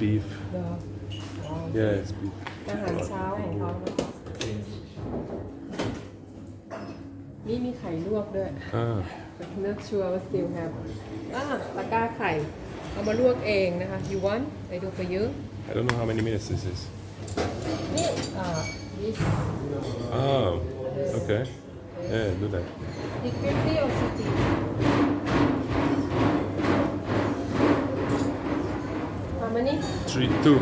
think it's beef. เดี๋ยว Yeah, it's beef. อาหารเช้าของเขานะคะนี่มีไข่ลวกด้วย Ah, not sure what still have อ่าตะกร้าไข่ เอามาลวกเองนะคะ you want I do for you I don't know how many minutes this is. นี่อ่า this Oh, okay. Yeah, do that. is 50 or 60 many Three, two.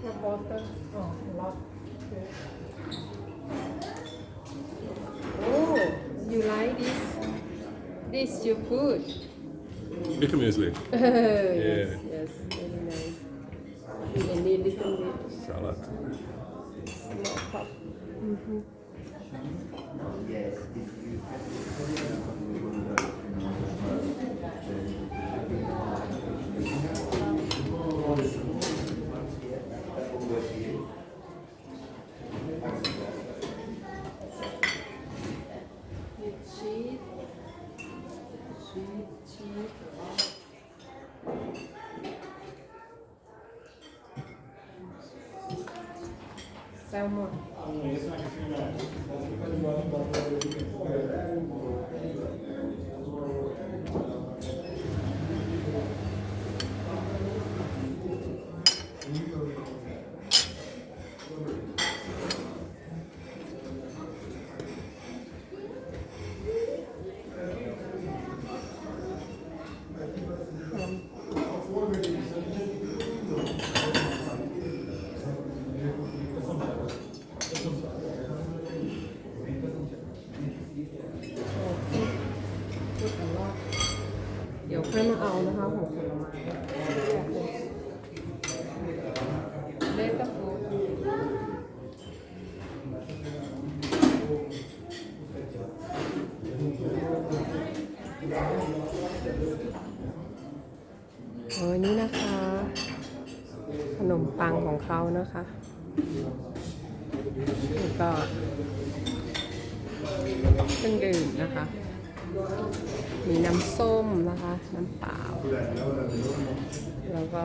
What water? Oh, a lot. Oh, you like this? This your food? Little muesli. yes, yes, very nice. You can need little Salmon. อ้ยนี่นะคะ ขนมปังของเขานะคะแล้วก็เครื่องดื่มนะคะ มีน้ำส้มนะคะ น้ำเปล่า แล้วก็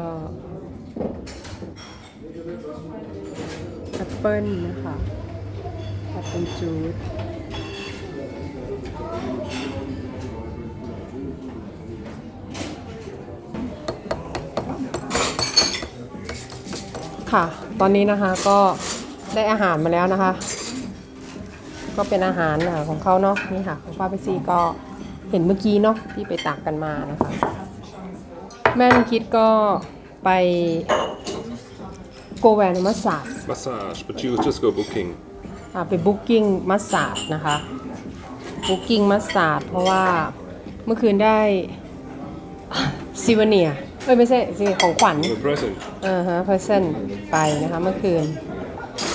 แอปเปิ้ลนะคะแอปเปิ้ลจูด ค่ะ ตอนนี้นะคะก็ได้อาหารมาแล้วนะคะ ก็เป็นอาหารอะของเขาเนาะนี่ค่ะของป้าไปซีก็เห็นเมื่อกี้เนาะที่ไปตักกันมานะคะ แม่นคิดก็ไปโกแวนมัสซา Massage, but you just go booking. อ่าไปบุ๊กิ้งมัสซาดนะคะบุ๊กิ้งมัสซาดเพราะว่าเมื่อคืนได้ ซิวเนีย เอ้ยไม่ใช่สิของขวัญ A present. อ่าฮะเพอร์เซนไปนะคะเมื่อคืน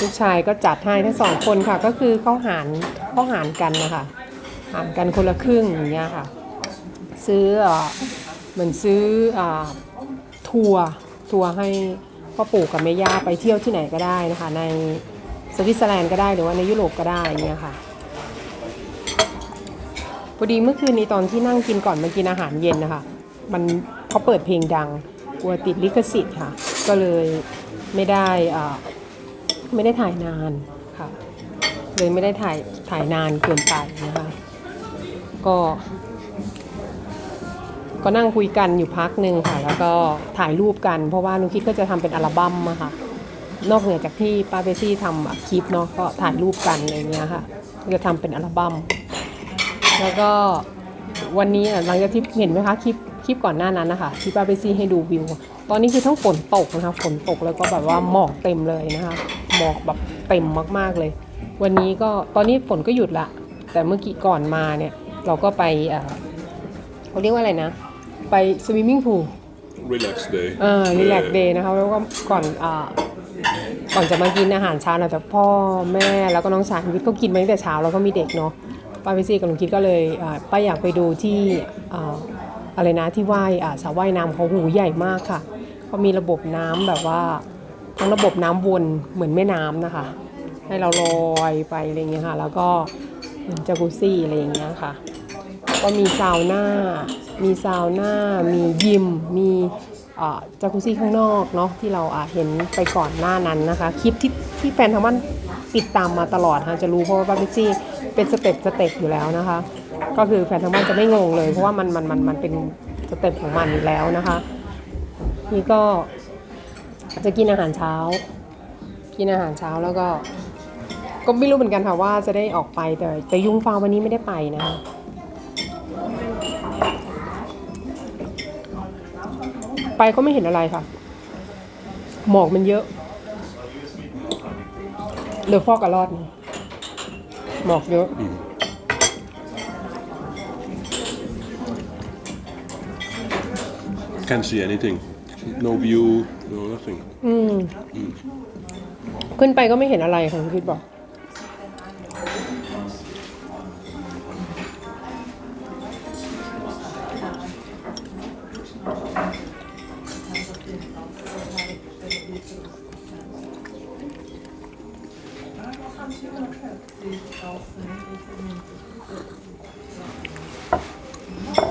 ลูกชายก็จัดให้ทั้งสองคนค่ะ ก็คือเขาหารเขาหารกันนะคะหารกันคนละครึ่งอย่างเงี้ยค่ะ ซื้อเอ่อเหมือนซื้ออ่าทัวร์ทัวร์ให้พ่อปู่กับแม่ย่าไปเที่ยวที่ไหนก็ได้นะคะ ในสวิตเซอร์แลนด์ก็ได้หรือว่าในยุโรปก็ได้อย่างเงี้ยค่ะพอดีเมื่อคืนนี้ตอนที่นั่งกินก่อนมากินอาหารเย็นนะคะ มัน เขาเปิดเพลงดังกลัวติดลิขสิทธิ์ค่ะ ก็เลยไม่ได้ไม่ได้ถ่ายนานค่ะ เลยไม่ได้ถ่ายถ่ายนานเกินไปนะคะก็ก็นั่งคุยกันอยู่พักหนึ่งค่ะ แล้วก็ถ่ายรูปกัน เพราะว่านุคิดก็จะทำเป็นอัลบั้มอะค่ะ นอกเหนือจากที่ป้าเบซี่ทำคลิปเนาะก็ถ่ายรูปกันอะไรเงี้ยค่ะจะทำเป็นอัลบั้มแล้วก็วันนี้หลังจากที่เห็นไหมคะคลิป คลิปก่อนหน้านั้นนะคะที่ป้าเบซี่ให้ดูวิว ตอนนี้คือทั้งฝนตกนะคะฝนตกแล้วก็แบบว่าหมอกเต็มเลยนะคะหมอกแบบเต็มมากๆเลย วันนี้ก็ตอนนี้ฝนก็หยุดละ แต่เมื่อกี้ก่อนมาเนี่ยเราก็ไปเอ่อเขาเรียกว่าอะไรนะ ไปสวิมมิ่งพูล Relax day. เออรีแลกเดย์นะคะแล้วก็ก่อนอ่าก่อนจะมากินอาหารเช้านะแต่พ่อแม่แล้วก็น้องชายคุณคิดก็กินมาตั้งแต่เช้าแล้วก็มีเด็กเนาะป้าพิซี่กับลุงคิดก็เลยอ่าป้าอยากไปดูที่ อะไรนะที่ว่ายอาสระว่ายน้ำเขาหูใหญ่มากค่ะเขามีระบบน้ำแบบว่าทั้งระบบน้ำวนเหมือนแม่น้ำนะคะ ให้เราลอยไปอะไรเงี้ยค่ะ แล้วก็เหมือนจากุซี่อะไรอย่างเงี้ยค่ะ ก็มีซาวน่า มีซาวน่า มียิม มีจากุซี่ข้างนอกเนาะที่เราอาเห็นไปก่อนหน้านั้นนะคะ คลิปที่ที่แฟนทางบ้านติดตามมาตลอดค่ะจะรู้เพราะว่าบาร์บีซี่เป็นสเต็ปสเต็ปอยู่แล้วนะคะ ก็คือแฟนทางบ้านจะไม่งงเลย เพราะว่ามันมันมันมันเป็นสเต็ปของมันแล้วนะคะ นี่ก็จะกินอาหารเช้า กินอาหารเช้าแล้วก็ก็ไม่รู้เหมือนกันค่ะว่าจะได้ออกไปแต่แต่ยุงฟาววันนี้ไม่ได้ไปนะคะไปก็ไม่เห็นอะไรค่ะ หมอกมันเยอะเหลือฟอกกับรอดนหมอกเยอะ Can't see anything. No view, no nothing. อืม ขึ้นไปก็ไม่เห็นอะไรค่ะคุณคิดบอก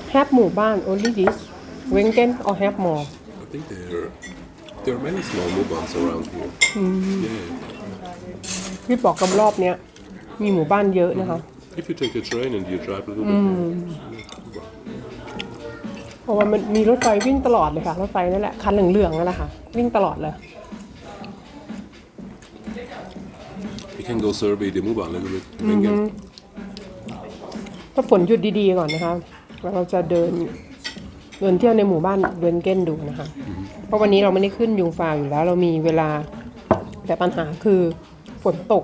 แฮปหมู่บ้าน only this Wengen or have more I think there there are many small mobiles around here. Yeah. พี่บอกกำรอบเนี้ยมีหมู่บ้านเยอะนะคะ If you take a train and you drive a little bit, เพราะว่ามันมีรถไฟวิ่งตลอดเลยค่ะ รถไฟนั่นแหละคันเหลืองๆนั่นแหละค่ะ วิ่งตลอดเลย you can go survey the mobile a little bit. Wengen. ถ้าฝนหยุดดีๆก่อนนะคะแล้วเราจะเดิน เดินเที่ยวในหมู่บ้านเวนเกนดูนะคะ เพราะวันนี้เราไม่ได้ขึ้นยูฟาอยู่แล้ว เรามีเวลาแต่ปัญหาคือฝนตก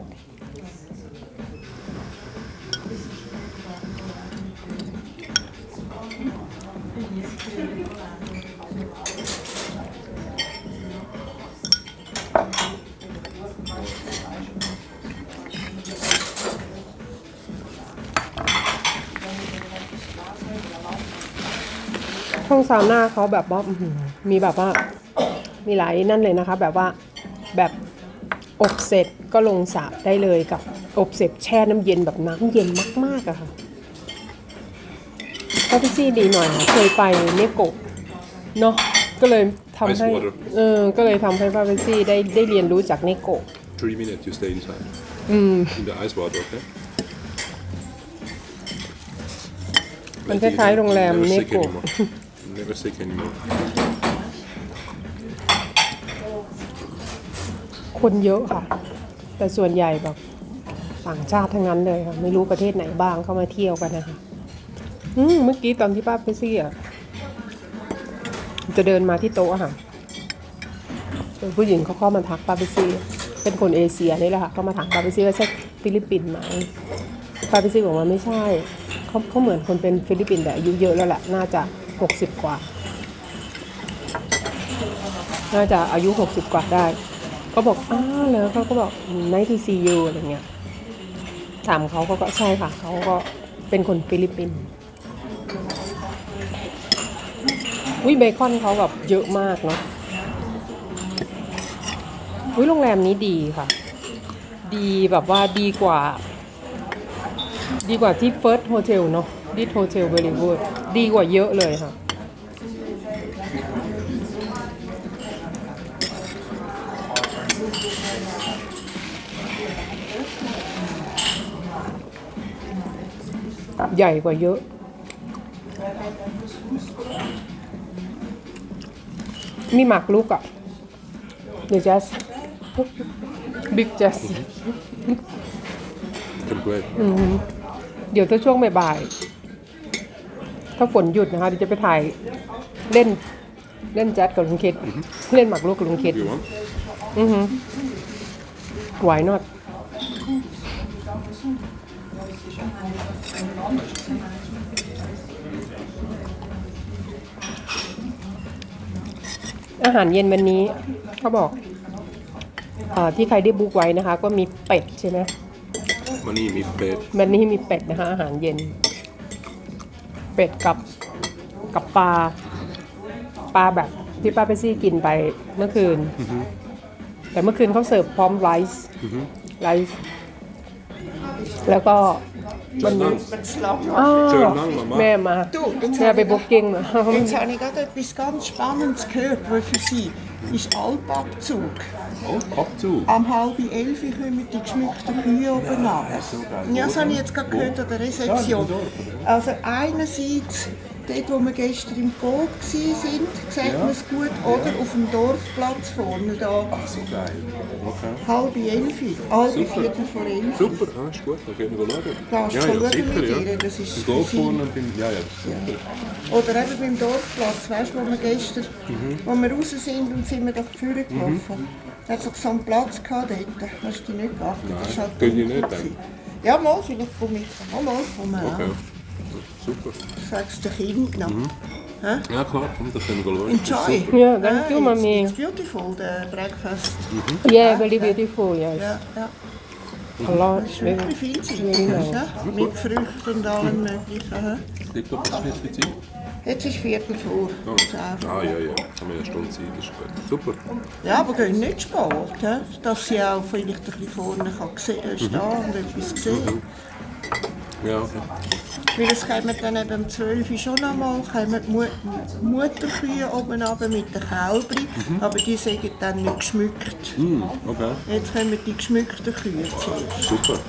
ห้องซาวน่าเขาแบบว่าอื้อหือมีแบบว่ามีหลายนั่นเลยนะคะ แบบว่าแบบอบเสร็จก็ลงสระได้เลยกับอบเสร็จแช่น้ำเย็นแบบน้ำเย็นมากๆอะค่ะก็พี่ซี่ดีหน่อยค่ะเคยไปเนโกะเนาะก็เลยทำให้ Ice water เออ ก็เลยทำให้ป้าเปซี่ได้ได้เรียนรู้จากเนโกะ Three minutes you stay inside. In the ice water, okay? มันคล้ายๆโรงแรม Never sick Neko. anymore. Never sick anymore. คนเยอะค่ะ แต่ส่วนใหญ่แบบต่างชาติทั้งนั้นเลยค่ะ ไม่รู้ประเทศไหนบ้างเข้ามาเที่ยวกันนะคะอืมเมื่อกี้ตอนที่ป้าไปซี่อะ จะเดินมาที่โต๊ะค่ะผู้หญิงเขาเข้ามาทักป้าไปซี่เป็นคนเอเชียนี่แหละค่ะเขามาถามป้าไปซี่ว่าใช่ฟิลิปปินส์ไหมป้าไปซี่บอกว่าไม่ใช่เขาเขาเหมือนคนเป็นฟิลิปปินส์แต่อายุเยอะแล้วแหละน่าจะ หกสิบกว่า น่าจะอายุหกสิบกว่าได้ ก็บอกอ้าวเหรอเขาก็บอกไนที่ซียูอะไรเงี้ยถามเขาเขาก็ใช่ค่ะ เขาก็เป็นคนฟิลิปปินส์วิเบคอนเขาแบบเยอะมากเนาะวิโรงแรมนี้ดีค่ะ ดีแบบว่าดีกว่า ดีกว่าที่เฟิร์สโฮเทลเนาะ ดิโฮเทลเวลิวูดดีกว่าเยอะเลยค่ะ ใหญ่กว่าเยอะมีหมากลุกอะเดอะแจสบิ๊กแจส Come great. เดี๋ยวถ้าช่วงบ่ายๆ ถ้าฝนหยุดนะคะเดี๋ยวจะไปถ่ายเล่นเล่นแจ๊สกับลุงคิดเล่นหมากลุกกับลุงคิด If you want. ไหวนอดอาหารเย็นวันนี้เขาบอกเออที่ใครได้บุ๊กไว้นะคะ ก็มีเป็ดใช่ไหม Money me bed. วันนี้มีเป็ดนะคะอาหารเย็น เป็ดกับกับปลาปลาแบบที่ป้าไปซี่กินไปเมื่อคืนปแต่เมื่อคืนเขาเสิร์ฟพร้อมไรซ์ไรซ์แล้วก็ วันนี้ Mit Slav. อ้าว Schönen Dank, Mama. แม่มา Du, jetzt แม่ไป habe บุ๊ก ich, กิ้งมา jetzt habe ich gerade etwas ganz Spannendes gehört, was für Sie ist Alpabzug. Oh, Abzug. Am halb elf kommen die geschmückten Kühe oben an. Ja, das habe ich jetzt gerade gehört an der Rezeption. Also einerseits, dort wo wir gestern im Boot waren, sieht man es gut, oder auf dem Dorfplatz vorne da. Ach, so geil. Okay. Halb elf, halb viertel vor elf. Super, ah, ist gut, dann gehen wir schauen. Gehst ja, ja, schauen sicher, mit ja. ihr? Das ist Das Sie. vorne bin, ja, ja, super. Oder eben beim Dorfplatz, weißt du, wo wir gestern, wo wir raus sind und sind wir doch vorne gelaufen. Da hat es so einen Platz gehabt dort. Hast du die nicht geachtet? Das ist halt Nein, dunkel nicht gewesen. Ja, mal, vielleicht komme ich. Mal, mal, komme Okay. Super. Sagst du den Kindern noch. Hä? Ja, klar, komm, das können wir schauen. Enjoy. Ja, thank you, it's- Mami. It's beautiful, the breakfast. yeah very beautiful yes Ja, ja. a lot Das ist wirklich vielseitig. Ja? Mit Früchten und allem möglichen. hä? Liegt doch ein bisschen Zeit? Jetzt ist Viertel vor. Oh. Ah, ja, ja. Haben wir eine Stunde Zeit, das ist gut. Super. Ja, aber gehen nicht spät, he? dass sie auch vielleicht ein bisschen vorne kann äh, stehen und etwas sehen. Ja, okay. Weil es kommen dann eben um 12 Uhr schon einmal kommen die Mu Mutterkühe oben runter mit den Kälbern, aber die sind dann nicht geschmückt. Hm, okay. Jetzt kommen die geschmückten Kühe zuerst. Super.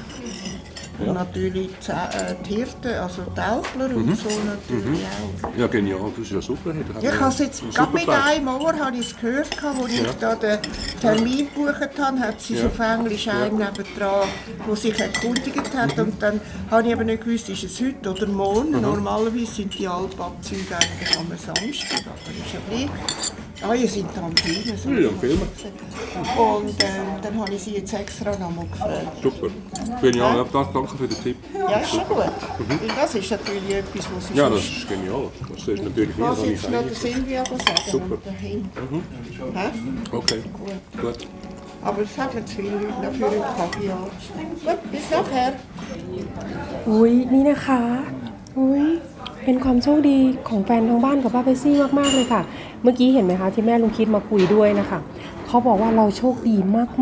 Und natürlich die, äh, Hirten, also die Älpler und so natürlich auch. Ja, genial, das ist ja super. Wir Ich habe es jetzt gerade mit einem Ohr habe ich es gehört, gehabt, wo ich da den Termin gebucht habe, hat sie Ja. auf Englisch einen nebendran, der sich erkundigt hat. Und dann habe ich aber nicht gewusst, ist es heute oder morgen. Normalerweise sind die Alpabzüge eigentlich am Samstag, aber ist ja gleich. Ah, ihr seid am Filmen. so. Ja, am Filmen. Und ähm, dann habe ich sie jetzt extra nochmal gefragt. Super. Genial, ja, danke danke für den Tipp. Ja, ist schon gut. Weil das ist natürlich etwas, was sie Ja, das sonst- ist genial. Das ist natürlich nicht, Was was ich jetzt noch der eigentlich... Silvia sagen Super. und dahin. Hä? Okay, Gut. gut. Aber es haben zu viele Leute noch für einen Kaffee anstehen. Gut, bis nachher. อุ้ยนี่นะคะอุ้ยเป็นความโชคดีของแฟนทางบ้านกับป้าเปซี่มากๆเลยค่ะ เมื่อกี้เห็นไหมคะที่แม่ลุงคิดมาคุยด้วยนะคะเขาบอกว่าเราโชคดี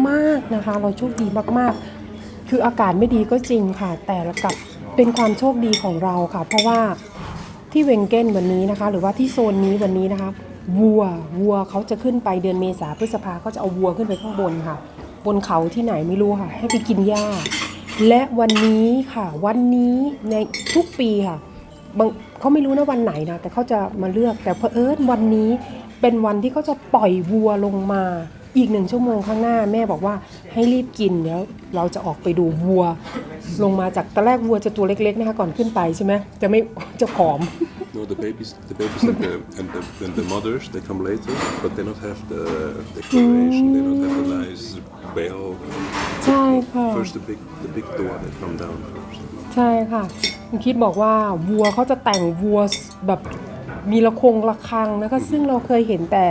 มากๆนะคะ เราโชคดีมากๆ คืออากาศไม่ดีก็จริงค่ะ แต่ละกับเป็นความโชคดีของเราค่ะ เพราะว่าที่เวงเก้นวันนี้นะคะ หรือว่าที่โซนนี้วันนี้นะคะวัววัวเขาจะขึ้นไปเดือนเมษาพฤษภาเขาจะเอาวัวขึ้นไปข้างบนค่ะ บนเขาที่ไหนไม่รู้ค่ะ ให้ไปกินหญ้า และวันนี้ค่ะ วันนี้ในทุกปีค่ะ บางเขาไม่รู้นะวันไหนนะแต่เขาจะมาเลือกแต่เพอเอิญวันนี้เป็นวันที่เขาจะปล่อยวัวลงมา อีกหนึ่งชั่วโมงข้างหน้าแม่บอกว่าให้รีบกินเดี๋ยวเราจะออกไปดูวัว ลงมาจากตอนแรกวัวจะตัวเล็กๆนะคะก่อนขึ้นไปใช่ไหมจะไม่จะผอม No, the babies, the babies and the, and the, and the mothers, they come later, but they don't have the decoration, they don't have the nice bell. ใช่ค่ะ First the big, the big door, they come down first. ใช่ค่ะคุณคิดบอกว่าวัวเขาจะแต่งวัวแบบมีระคงระคังนะคะซึ่งเราเคยเห็นแต่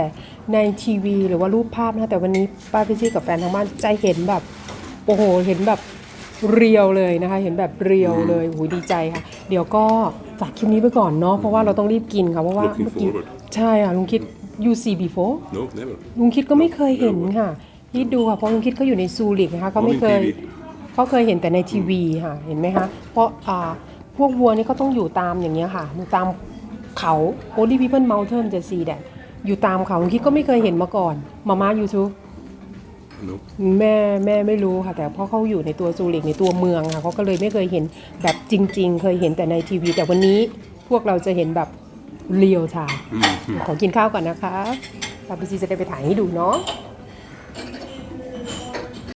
ในทีวีหรือว่ารูปภาพนะคะแต่วันนี้ป้าพิซี่กับแฟนทางบ้านใจเห็นแบบโอ้โหเห็นแบบเรียวเลยนะคะ เห็นแบบเรียวเลยโอ้โหดีใจค่ะ เดี๋ยวก็ฝากคลิปนี้ไปก่อนเนาะเพราะว่าเราต้องรีบกินค่ะเพราะว่า Looking เมื่อกี้ forward ใช่ค่ะลุงคิด you see before No, never. ลุงคิดก็ไม่เคยเห็นค่ะคิดดูค่ะเพราะลุงคิดเขาอยู่ในซูริกนะคะเขาไม่เคย อ๋อในทีวีเขาเคยเห็นแต่ในทีวีค่ะเห็นไหมคะเพราะอ่าพวกวัวนี่เขาต้องอยู่ตามอย่างเงี้ยค่ะอยู่ตามเขา only people mountain จะ see that อยู่ตามเขาลุงคิดก็ไม่เคยเห็นมาก่อนมาม่า YouTube No. แม่แม่ไม่รู้ค่ะ แต่เพราะเขาอยู่ในตัวซูริกในตัวเมืองค่ะเขาก็เลยไม่เคยเห็นแบบจริง ๆ เคยเห็นแต่ในทีวี แต่วันนี้พวกเราจะเห็นแบบเรียวทางขอกินข้าวก่อนนะคะปาปิซีจะได้ไปถ่ายให้ดูเนาะ